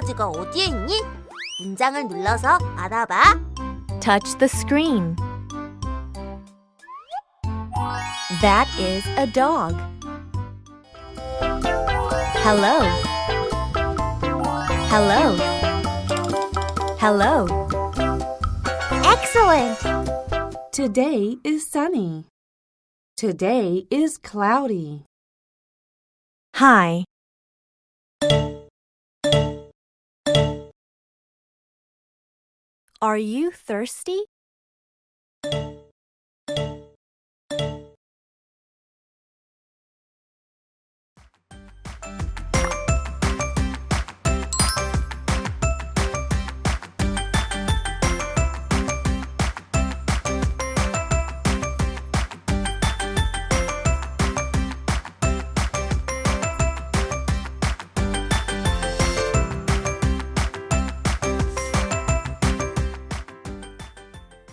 에너지가 어디에 있니? 문장을 눌러서 알아봐. Touch the screen. That is a dog. Hello. Hello. Hello. Excellent. Today is sunny. Today is cloudy. Hi. Are you thirsty?